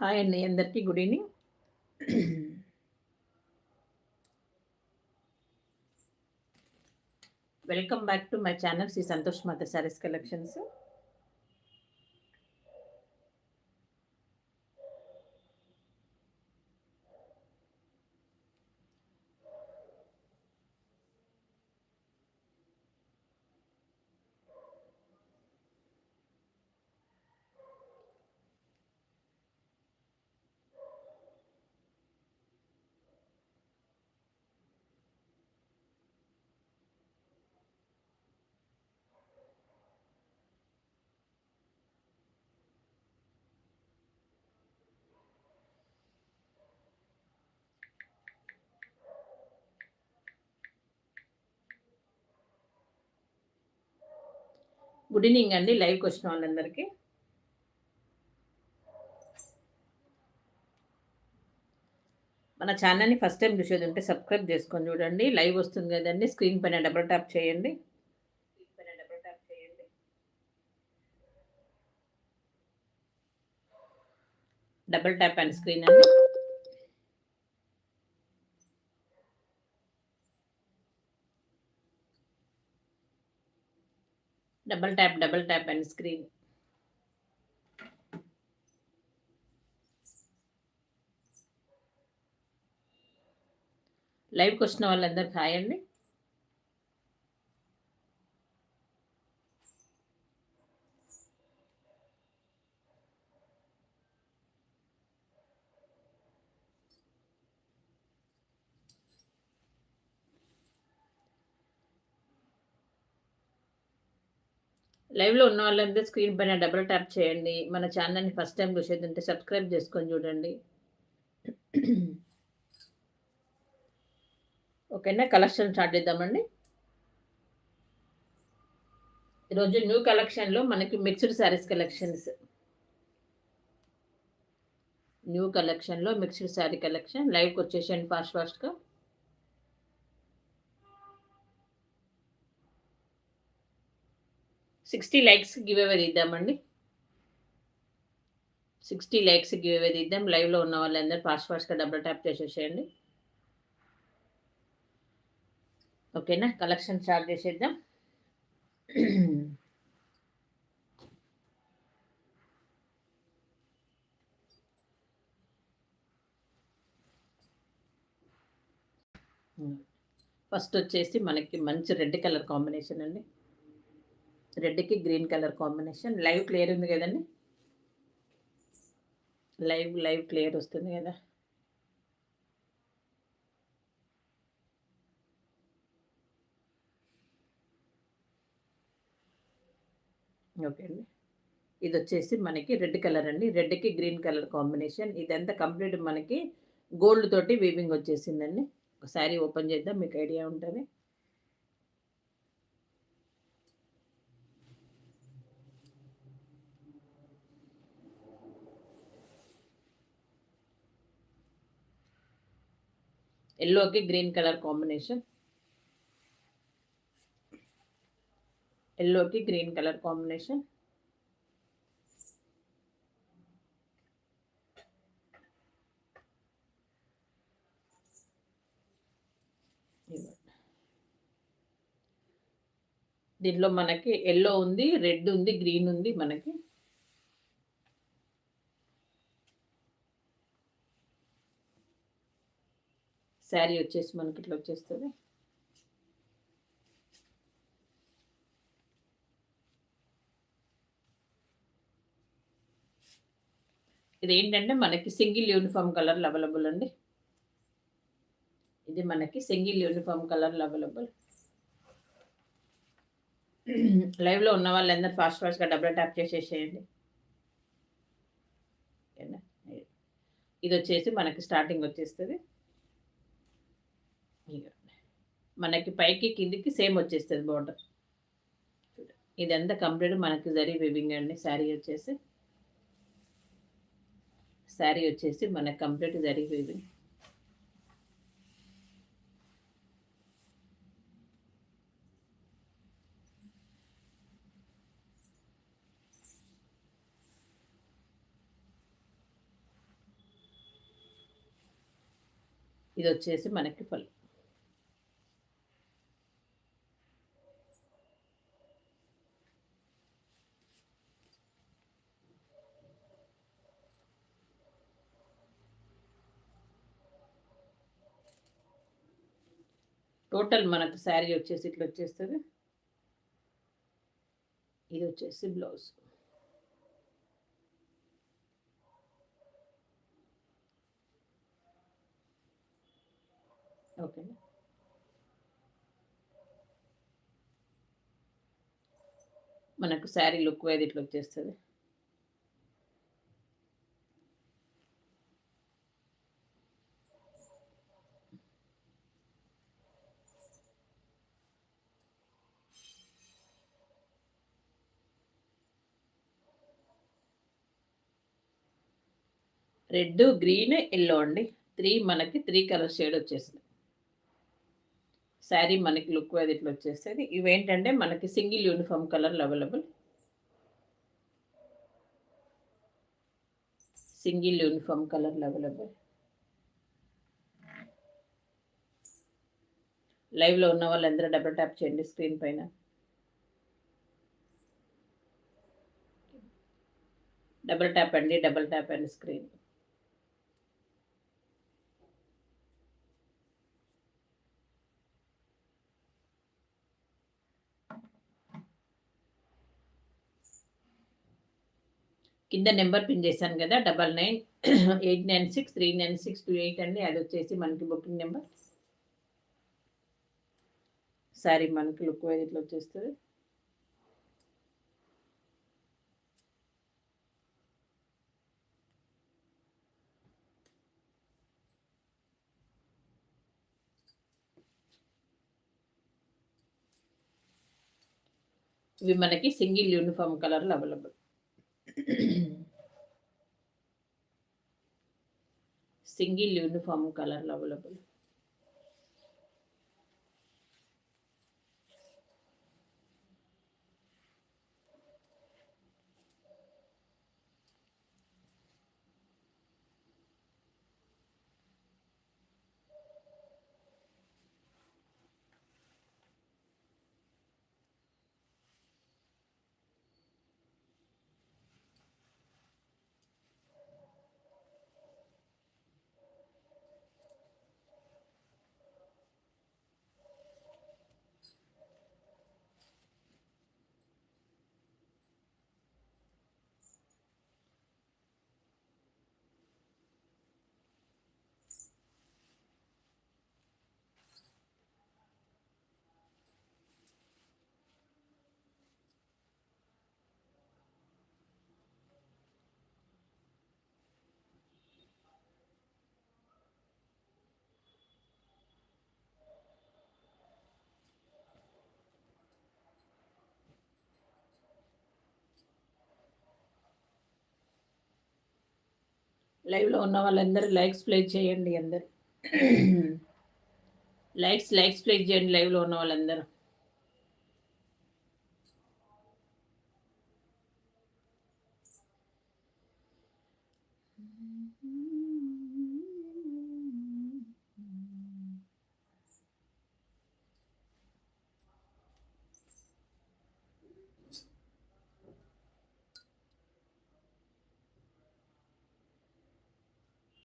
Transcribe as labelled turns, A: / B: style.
A: Hi అండి అందరికీ good evening. Welcome back to my channel Sri Santosh Mata sarees collections. Good evening అండి లైవ్కి వచ్చిన వాళ్ళందరికీ. మన ఛానల్ని ఫస్ట్ టైం చూసేది ఉంటే సబ్స్క్రైబ్ చేసుకొని చూడండి. లైవ్ వస్తుంది కదండి స్క్రీన్ పైన డబుల్ ట్యాప్ చేయండి. డబుల్ ట్యాప్ అండ్ స్క్రీన్ అండి. Double tap double tap and screen లైవ్కి వచ్చిన వాళ్ళందరికీ హాయ్ అండి. లైవ్లో ఉన్న వాళ్ళందరూ స్క్రీన్ పైన డబుల్ ట్యాప్ చేయండి. మన ఛానల్ని ఫస్ట్ టైం చూసేది ఉంటే సబ్స్క్రైబ్ చేసుకొని చూడండి. ఓకేనా? కలెక్షన్ స్టార్ట్ చేద్దామండి. ఈరోజు న్యూ కలెక్షన్లో మనకి మిక్స్డ్ శారీస్ కలెక్షన్స్. న్యూ కలెక్షన్లో మిక్స్డ్ శారీ కలెక్షన్. లైవ్కి వచ్చేసండి ఫాస్ట్ ఫాస్ట్గా. సిక్స్టీ లైక్స్ గివ్ అవే ఇద్దామండి సిక్స్టీ లైక్స్ గివ్ అవే ఇద్దాం. లైవ్లో ఉన్న వాళ్ళందరూ ఫాస్ట్ ఫాస్ట్గా డబుల్ ట్యాప్ చేసేసేయండి. ఓకేనా? కలెక్షన్ స్టార్ట్ చేసేద్దాం. Hmm. ఫస్ట్ వచ్చేసి మనకి మంచి రెడ్ కలర్ కాంబినేషన్ అండి. రెడ్కి green colour combination. Live clear ఉంది కదండి? లైవ్ లైవ్ క్లియర్ వస్తుంది కదా. ఓకే అండి. ఇది వచ్చేసి మనకి రెడ్ కలర్ అండి. రెడ్కి గ్రీన్ కలర్ కాంబినేషన్. ఇదంతా కంప్లీట్ మనకి గోల్డ్ తోటి వీవింగ్ వచ్చేసిందండి. ఒక శారీ ఓపెన్ చేద్దాం మీకు ఐడియా ఉంటుంది. ఎల్లోకి గ్రీన్ కలర్ కాంబినేషన్ ఎల్లోకి గ్రీన్ కలర్ కాంబినేషన్ దీంట్లో మనకి ఎల్లో ఉంది రెడ్ ఉంది గ్రీన్ ఉంది మనకి. శారీ వచ్చేసి మనకి ఇట్లా వచ్చేస్తుంది. ఇది ఏంటంటే మనకి సింగిల్ యూనిఫామ్ కలర్లు అవైలబుల్ అండి. ఇది మనకి సింగిల్ యూనిఫామ్ కలర్లు అవైలబుల్. లైవ్లో ఉన్న వాళ్ళందరూ ఫాస్ట్ ఫాస్ట్గా డబుల్ ట్యాప్ చేసేసేయండి. ఇది వచ్చేసి మనకి స్టార్టింగ్ వచ్చేస్తుంది. మనకి పైకి కిందికి సేమ్ వచ్చేస్తుంది బార్డర్ ఇదంతా కంప్లీట్ మనకి జరిగి వివింగ్ అండి. శారీ వచ్చేసి. శారీ వచ్చేసి మనకి కంప్లీట్ జరిగి వివింగ్ ఇది వచ్చేసి మనకి పళ్ళు. టోటల్ మనకు శారీ వచ్చేసి ఇట్లా వచ్చేస్తుంది. ఇది వచ్చేసి బ్లౌజ్. ఓకే. మనకు శారీ లుక్ వైజ్ ఇట్లా వచ్చేస్తుంది. రెడ్ గ్రీన్ ఎల్లో అండి. త్రీ మనకి త్రీ కలర్ షేడ్ వచ్చేసింది. శారీ మనకి లుక్ అది ఇట్లా వచ్చేస్తుంది ఇవేంటంటే మనకి సింగిల్ యూనిఫామ్ కలర్లు అవైలబుల్. సింగిల్ యూనిఫామ్ కలర్లు అవైలబుల్. లైవ్లో ఉన్న వాళ్ళందరూ డబుల్ ట్యాప్ చేయండి స్క్రీన్ పైన. డబుల్ ట్యాప్ అండి డబుల్ ట్యాప్ అండి స్క్రీన్. కింద నెంబర్ పిన్ చేశాను కదా double nine eight nine six three nine six two eight అండి. అది వచ్చేసి మనకి బుకింగ్ నెంబర్. సారీ మనకి లుక్ వైజ్ ఇట్లా వచ్చేస్తుంది. ఇవి మనకి సింగిల్ యూనిఫామ్ కలర్లు అవైలబుల్. సింగిల్ యూనిఫామ్ కలర్లు అవైలబుల్ లైవ్లో ఉన్న వాళ్ళందరూ లైక్స్ ప్లే చేయండి అందరు. లైక్స్ లైక్స్ ప్లే చేయండి లైవ్లో ఉన్న వాళ్ళందరూ.